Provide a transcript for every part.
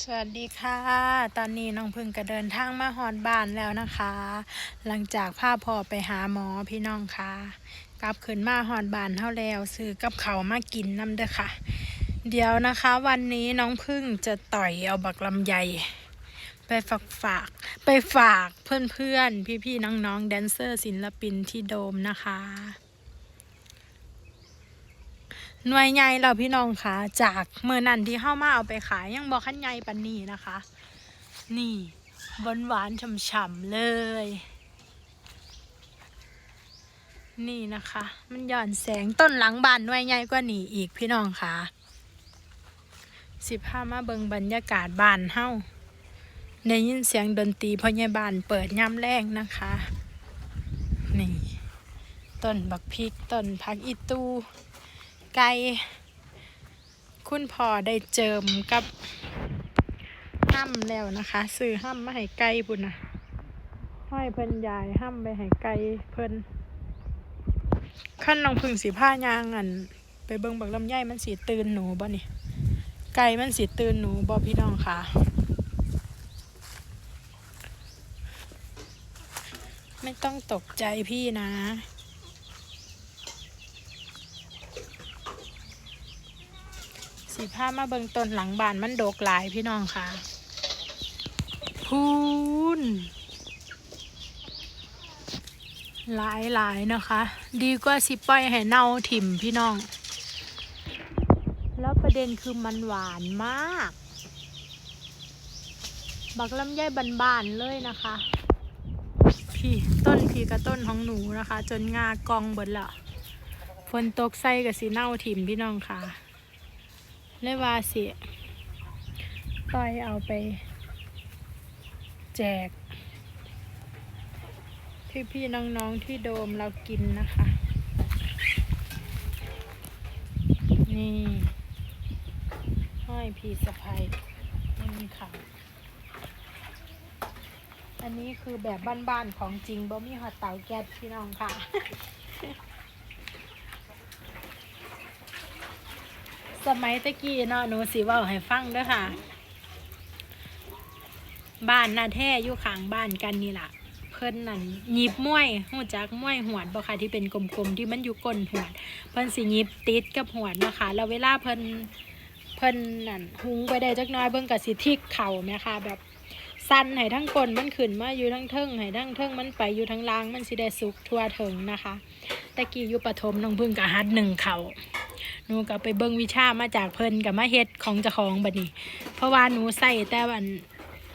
สวัสดีค่ะ ตอนนี้น้องพึ่งก็เดินทางมาฮอดบ้านแล้วนะคะ หลังจากพาพ่อไปหาหมอพี่น้องค่ะ กลับขึ้นมาฮอดบ้านเท่าแล้วซื้อกับเขามากินน้ำเด้อค่ะ เดี๋ยวนะคะ วันนี้น้องพึ่งจะต่อยเอาบักลำไย ไปฝากฝาก ไปฝากเพื่อนๆ พี่ๆ น้องๆ แดนเซอร์ศิลปินที่โดมนะคะ หน่วยใหญ่เราพี่น้องคะจากเมื่อนั้นที่เข้ามาเอาไปขายยังบอกขั้นใหญ่ปันนี้นะคะ นี่หวานหวานฉ่ำๆเลย นี่นะคะ มันหย่อนแสงต้นหลังบานหน่วยใหญ่กว่านี้อีกพี่น้องคะสิบห้ามาเบิงบรรยากาศบานเฮ้าได้ยินเสียงดนตรีพ่อใหญ่บานเปิดย่ำแรงนะคะ นี่ ต้นบักพริกต้นผักอีตู ไก่คุณพ่อได้เจิมกับห้ำแล้วนะคะซื้อห้ำมาให้ไก่พุ่นะห้อยเพิ่นยายห้ำไปให้ไก่เพิ่นขั้นน้องพึ่งสีผ้ายางอัน ไปเบิ่งบักลำไยมันสีตื่นหนูบ่นี่ไก่มันสีตื่นหนูบ่พี่น้องค่ะไม่ต้องตกใจพี่นะ สีผ้ามาเบิงต้นหลังบานมันโดกหลายพี่น้องค่ะ พูนหลายหลายๆนะคะ ดีกว่าสิปล่อยให้เน่าถิ่มพี่น้อง แล้วประเด็นคือมันหวานมาก บักลำไยบานๆเลยนะคะ พี่ต้นพี่กับต้นของหนูนะคะ จนงากองบิดละฝนตกใส่กับสีเน่าถิ่มพี่น้องค่ะ เลยว่าสิต้อยเอาไป แจก พี่พี่น้องๆที่โดมเรากินนะคะ นี่ห้อยพีสะพายนี่ค่ะ อันนี้คือแบบบ้านๆของจริงบ่มีหอดเตาแก๊สพี่น้องค่ะ สมัยตะกี้เนาะหนูสิเว้าให้ฟังเด้อค่ะ บ้านนาแท้อยู่ข้างบ้านกันนี่ล่ะ เพิ่นนั่นหยิบม้วยหูจักม้วยหวดบ่ค่ะที่เป็นกลมๆที่มันอยู่ก้นหวด เพิ่นสิหยิบติดกับหวดเนาะคะแล้วเวลาเพิ่นเพิ่นนั่นหุงไปได้จักน้อยเบิ่งก็สิทิกเข่าแม่ค่ะ แบบสั่นให้ทั้งก้นมันขึ้นมาอยู่ทั้งเทิงให้ทั้งเทิงมันไปอยู่ทั้งล่างมันสิได้สุกทั่วถึงนะคะตะกี้อยู่ปฐมน้องพึ่งก็หัดหนึ่งเข่า หนูก็ไปเบิ่งวิชามาจากเพิ่นกับมาเฮ็ดของเจ้าของบัดนี้ เพราะว่าหนูใส่แต่วัน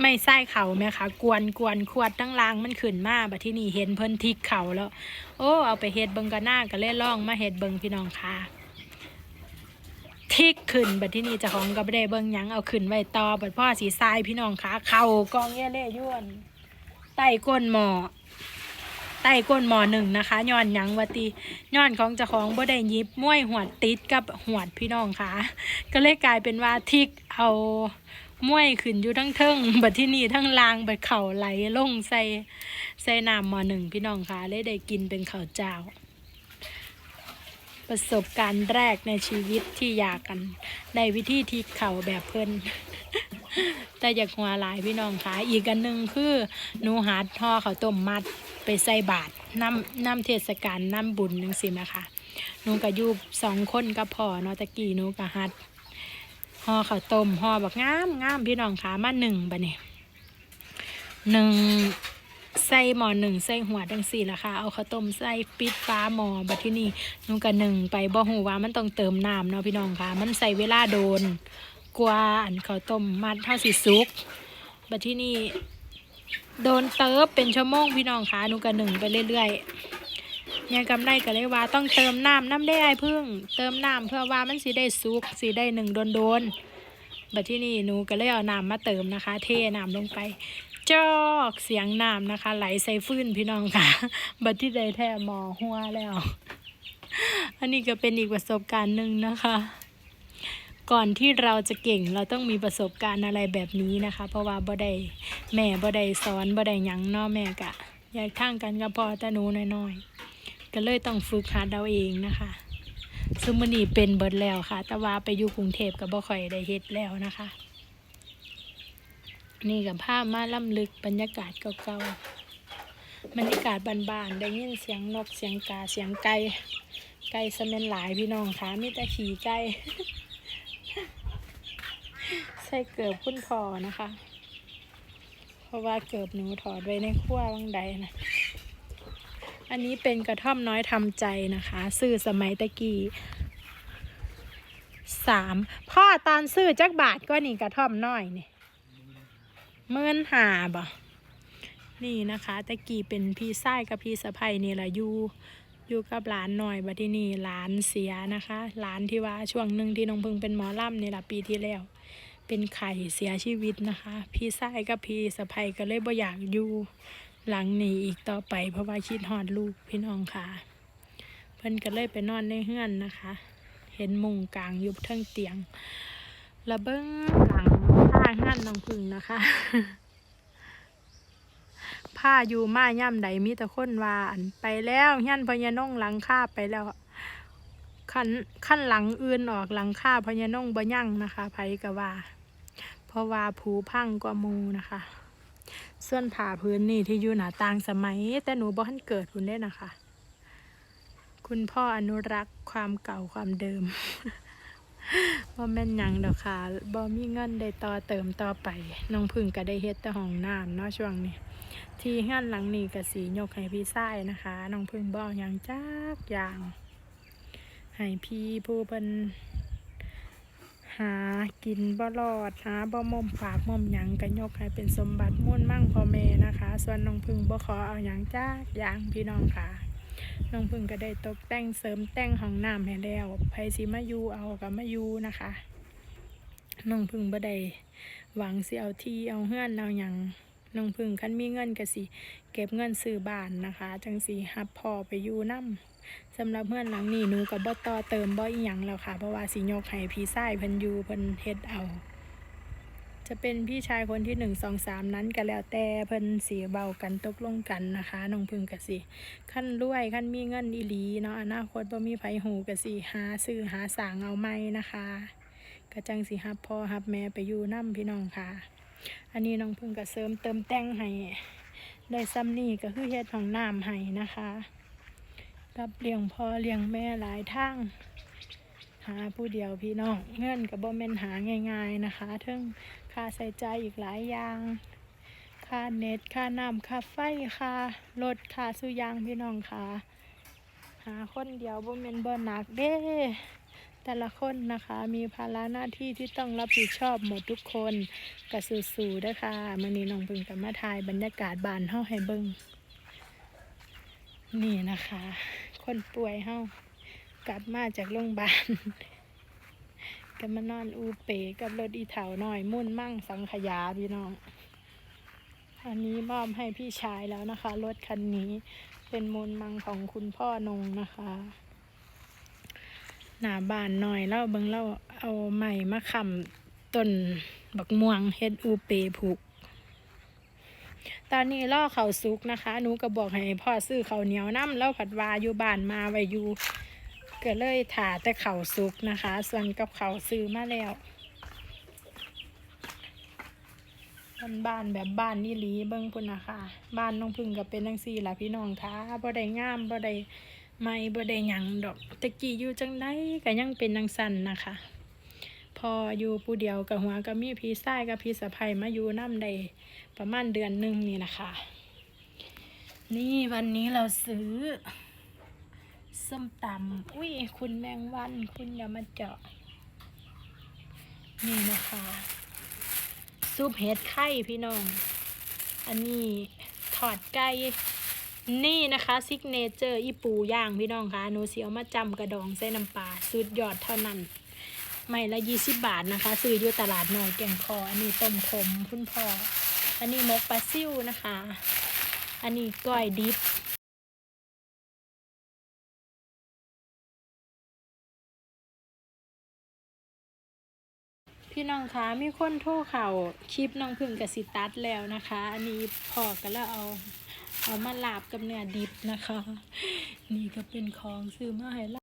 ไม่ใส่เข่าแม่คะกวนกวนขวดตั้งลางมันขึ้นมาบัดที่นี่เห็นเพิ่นทิกเข่าแล้ว โอ้เอาไปเฮ็ดเบิ่งกันหน้าก็เลยลองมาเฮ็ดเบิ่งพี่น้องค่ะทิกขึ้นบัดที่นี่เจ้าของก็บ่ได้เบิ่งยังเอาขึ้นไว้ต่อบัดพ่อสีทรายพี่น้องค่ะเข่ากองเย่เล่ย่วนใต้ก้นหม้อ ใต้ก้นหมอหนึ่งนะคะย้อนยังวติย้อนของเจ้าของบ่ได้ยิบม้วยหวดติดกับหวดพี่น้องค่ะ ก็เลยกลายเป็นว่าทิกเอาม้วยขึ้นอยู่ทั้งเทิงบัดที่นี่ทั้งลางบัดเข่าไหลลงใส่ใส่น้ำหมอหนึ่งพี่น้องค่ะเลยได้กินเป็นข้าวเจ้า ประสบการณ์แรกในชีวิตที่อยากกันได้วิธีทิกเข่าแบบเพิ่นแต่อยากหัวหลายพี่น้องค่ะอีกอันหนึ่งคือหนูหาห่อเขาต้มมัด ไปใส่บาตรน้ำน้ำเทศกาลน้ำบุญนึงสิม่ค่ะหนูกับยูสองคนกับพ่อเนาะตะกี้หนูกับฮัดห่อข้าวต้มห่อแบบงามงามพี่น้องขามาหนึ่งบะเนี่ยหนึ่งใส่หมอหนึ่งใส่หัวดังสี่ละค่ะ เอาข้าวต้มใส่ปิดฟ้าหมอบัดที่นี่หนูกับหนึ่งไปบ่หูว่ามันต้องเติมน้ำเนาะพี่น้องค่ะ มันใส่เวลาโดน กว่าอันข้าวต้มมัดเท่าสีสุกบัดที่นี่ โดนเติบเป็นชั่วโมงพี่น้องค่ะหนูกับหนึ่งไปเรื่อยๆยังกำไรก็เลยว่าต้องเติมน้ำน้ำได้ไอ้พึ่ง เติมน้ำเพื่อว่ามันสีได้สุกสีได้หนึ่งโดนโดนๆบัดที่นี่หนูก็เลยเอาน้ำมาเติมนะคะ เทน้ำลงไปจอกเสียงน้ำนะคะ ไหลใส่ฟื้นพี่น้องค่ะ บัดที่ได้แท้หมอหัวแล้ว อันนี้ก็เป็นอีกประสบการณ์หนึ่งนะคะ ก่อนที่เราจะเก่งเราต้องมีประสบการณ์อะไรแบบนี้นะคะ เพราะว่าบ่ได้แม่บ่ได้สอนบ่ได้หยังเนาะแม่กะแยกทางกันกับพ่อแต่หนูน้อยๆก็เลยต้องฝึกหัดเราเองนะคะซึ่งมันนี่เป็นเบิดแล้วค่ะ แต่ว่าไปอยู่กรุงเทพก็บ่ค่อยได้เฮ็ดแล้วนะคะ นี่กับภาพมาล่ำลึกบรรยากาศเก่าๆบรรยากาศบานๆได้ยินเสียงนกเสียงกาเสียงไก่ไก่สมนหลายพี่น้องคะมีแต่ขี่ไก่ ใส่เกือบคุณพ่อนะคะ เพราะว่าเกือบหนูถอดไว้ในขั้ววังใดนะ อันนี้เป็นกระท่อมน้อยทำใจนะคะ ซื้อสมัยตะกี้สามพ่อตอนซื้อจักบาทก็นี่กระท่อมน้อยนี่เมื่นหาบ่นี่นะคะตะกี้เป็นพี่ไส้กับพี่สะพ้ยนี่แหละอยู่อยู่กับหลานหน่อยบัดที่นี่หลานเสียนะคะ หลานที่ว่าช่วงหนึ่งที่น้องพึงเป็นหมอล่ำนี่แหละปีที่แล้ว เป็นไข่เสียชีวิตนะคะ พี่ไส้กับพี่สะพ้ยก็เลยบ่อยากอยู่หลังนี้อีกต่อไป เพราะว่าคิดฮอดลูกพี่น้องค่ะ เพิ่นก็เลยไปนอนในเฮือนนะคะ เห็นมุงกลางยุบเทิงเตียงระเบิ้งหลังผ้าเฮือนน้องพึ่งนะคะผ้าอยู่มาย่ำใดมีแต่คนว่าอันไปแล้วเฮือนพญานงหลังคาไปแล้วขั้นขั้นหลังอื่นออกหลังคาพญานงบ่ยั่งนะคะไผก็ว่า เพราะว่าผูพังกว่ามูนะคะ ส่วนผ่าพื้นนี่ที่อยู่หนาต่างสมัย แต่หนูบ่ทันเกิดคุณได้นะคะ คุณพ่ออนุรักษ์ความเก่าความเดิมว่าแม่นยังดอกค่ะบ่มีเงินได้ต่อเติมต่อไปน้องพึ่งก็ได้เฮ็ดแต่ห้องน้ำเนาะช่วงนี้ ที่ห้านหลังนี้ก็สียกให้พี่ชายนะคะน้องพึ่งบ่อาหยังจักอย่างให้พี่ผู้เพิ่น หากินบ่รอดหาบ่มอมปากมอมหยังก็ยกให้เป็นสมบัติมุ่นมั่งพ่อแม่นะคะ ส่วนน้องพึ่งบ่ขอเอาหยังจักอย่างพี่น้องค่ะน้องพึ่งก็ได้ตกแต่งเสริมแต่งห้องน้ำให้แล้วไผสิมาอยู่เอาก็มาอยู่นะคะน้องพึ่งบ่ได้หวังสิเอาที่เอาเฮือนเอาหยังน้องพึ่งคันมีเงินก็สิ เก็บเงินซื้อบ้านนะคะ จังสีฮับพ่อไปอยู่นํ สำหรับเพื่อนหลังนี้หนูก็บ่ต่อเติมบ่อีหยังแล้วค่ะ เพราะว่าสิยกให้พี่ชายเพิ่นอยู่เพิ่นเฮ็ดเอา จะเป็นพี่ชายคนที่หนึ่งสองสามนั้นก็แล้วแต่เพิ่นสีเบากันตกลงกันนะคะน้องพึ่งกะสิขั้นรวยขั้นมีเงินอีหลีเนาะอนาคตบ่มีไผหูกะสิหาซื้อหาสางเอาไม่นะคะกะจังสิฮับพ่อฮับแม่ไปอยู่นํพี่น้องค่ะ อันนี้น้องพึ่งก็เสริมเติมแต่งให้ได้ซ้ำนี่ก็คือเฮ็ดของน้ำให้นะคะ รับเลี้ยงพ่อเลี้ยงแม่หลายทางหาผู้เดียวพี่น้องเงินกับบ่แม่นหาง่ายๆนะคะเทั้งค่าใช้จ่ายอีกหลายอย่าง ค่าเน็ตค่าน้ำค่าไฟค่ารถค่าสุยางพี่น้องค่ะ หาคนเดียวบ่แม่นบ่หนักเด้แต่ละคนนะคะมีภาระหน้าที่ที่ต้องรับผิดชอบหมดทุกคนกระสู่ๆเด้อค่ะมื้อนี้น้องเพิ่งกับมาถ่ายบรรยากาศบานเฮาให้เบิ่ง นี่นะคะ คนป่วยเฮากลับมาจากโรงพยาบาลก็มานอนอูเปกับรถอีเถาหน่อยมุ่นมั่งสังขยาพี่น้อง อันนี้มอบให้พี่ชายแล้วนะคะ รถคันนี้เป็นมูลมังของคุณพ่อนงนะคะ หน้าบ้านหน่อยเล่าเบิงเล่าเอาใหม่มาคำต้นบักม่วงเฮ็ดอูเปผูก ตอนนี้ล่อเขาสุกนะคะหนูก็บอกให้พ่อซื้อเขาเหนียวน้ำแล้วผัดวาอยู่บ้านมาไว้อยู่ก็เลยถาแต่เขาสุกนะคะ ส่วนกับเขาซื้อมาแล้วบ้านบ้านแบบบ้านนี่หลีเบิ้งพุ่นนะคะ บ้านน้องพึ่งก็เป็นจังซี่ล่ะพี่น้องค่ะบ่ได้งามบ่ได้ไม่บ่ได้หยังดอกตะกี้อยู่จังไดก็ยังเป็นจังสันนะคะ พออยู่ผู้เดียวกับหัวก็มีพี่ชายกับพี่สะใภ้มาอยู่น้ำได้ประมาณเดือนหนึ่งนี่นะคะ นี่วันนี้เราซื้อ ส้มตำอุ้ยคุณแมงวัน คุณอย่ามาเจาะ นี่นะคะ ซุปเห็ดไข่พี่น้อง อันนี้ถอดไก่นี่นะคะซิกเนเจอร์อีปูย่างพี่น้องคะหนูเสียวมาจำกระดองใส่น้ำปลาสุดยอดเท่านั้น ไม่ละยี่สิบบาทนะคะ ซื้ออยู่ตลาดหน่อยแกงคอ อันนี้ต้มขมคุณพ่ออันนี้มกปลาซิ่วนะคะ อันนี้ก้อยดิบพี่น้องคะมีคนโทรเข่าคลิปน้องพึ่งกับสิตัดแล้วนะคะ อันนี้พอกันแล้วเอาเอามาลาบกับเนื้อดิบนะคะ นี่ก็เป็นของซื้อมาให้